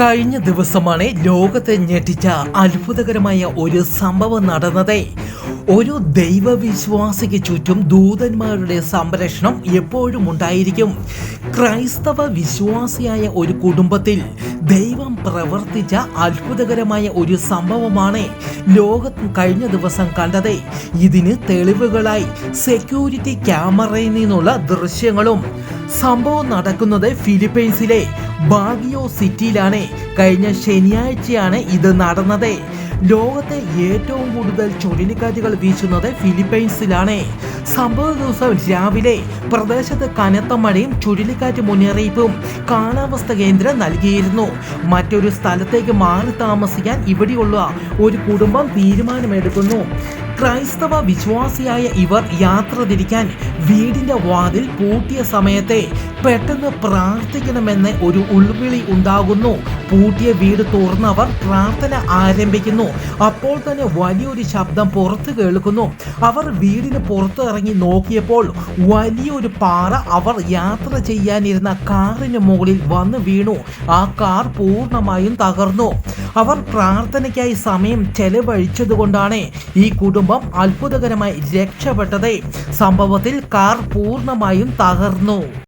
കഴിഞ്ഞ ദിവസമാണ് ലോകത്തെ ഞെട്ടിച്ച അത്ഭുതകരമായ ഒരു സംഭവം നടന്നത്. ഒരു ദൈവവിശ്വാസിക്ക് ചുറ്റും ദൂതന്മാരുടെ സംരക്ഷണം എപ്പോഴും ഉണ്ടായിരിക്കും. ക്രൈസ്തവ വിശ്വാസിയായ ഒരു കുടുംബത്തിൽ ദൈവം പ്രവർത്തിച്ച അത്ഭുതകരമായ ഒരു സംഭവമാണ് ലോകത്ത് കഴിഞ്ഞ ദിവസം കണ്ടത്. ഇതിന് തെളിവുകളായി സെക്യൂരിറ്റി ക്യാമറയിൽ നിന്നുള്ള ദൃശ്യങ്ങളും. സംഭവം നടക്കുന്നത് ഫിലിപ്പൈൻസിലെ ബാഗിയോ സിറ്റിയിലാണ്. കഴിഞ്ഞ ശനിയാഴ്ചയാണ് ഇത് നടന്നത്. ലോകത്തെ ഏറ്റവും കൂടുതൽ ചുഴലിക്കാറ്റുകൾ വീശുന്നത് ഫിലിപ്പൈൻസിലാണ്. സംഭവ ദിവസം രാവിലെ പ്രദേശത്ത് കനത്ത മഴയും ചുഴലിക്കാറ്റ് മുന്നറിയിപ്പും കാലാവസ്ഥ കേന്ദ്രം നൽകിയിരുന്നു. മറ്റൊരു സ്ഥലത്തേക്ക് മാറി താമസിക്കാൻ ഇവിടെയുള്ള ഒരു കുടുംബം തീരുമാനമെടുക്കുന്നു. ക്രൈസ്തവ വിശ്വാസിയായ ഇവർ യാത്ര തിരിക്കാൻ വീടിന്റെ വാതിൽ പൂട്ടിയ സമയത്തെ പെട്ടെന്ന് പ്രാർത്ഥിക്കണമെന്ന് ഒരു ഉൾവിളി ഉണ്ടാകുന്നു. പൂട്ടിയ വീട് തുറന്നവർ പ്രാർത്ഥന ആരംഭിക്കുന്നു. അപ്പോൾ തന്നെ വലിയൊരു ശബ്ദം പുറത്ത് കേൾക്കുന്നു. അവർ വീടിന് പുറത്ത് ഇറങ്ങി നോക്കിയപ്പോൾ വലിയൊരു പാറ അവർ യാത്ര ചെയ്യാനിരുന്ന കാറിന് മുകളിൽ വന്ന് വീണു. ആ കാർ പൂർണമായും തകർന്നു. അവർ പ്രാർത്ഥനയ്ക്കായി സമയം ചെലവഴിച്ചതുകൊണ്ടാണ് ഈ കുടുംബം അത്ഭുതകരമായി രക്ഷപ്പെട്ടത്. സംഭവത്തിൽ കാർ പൂർണമായും തകർന്നു.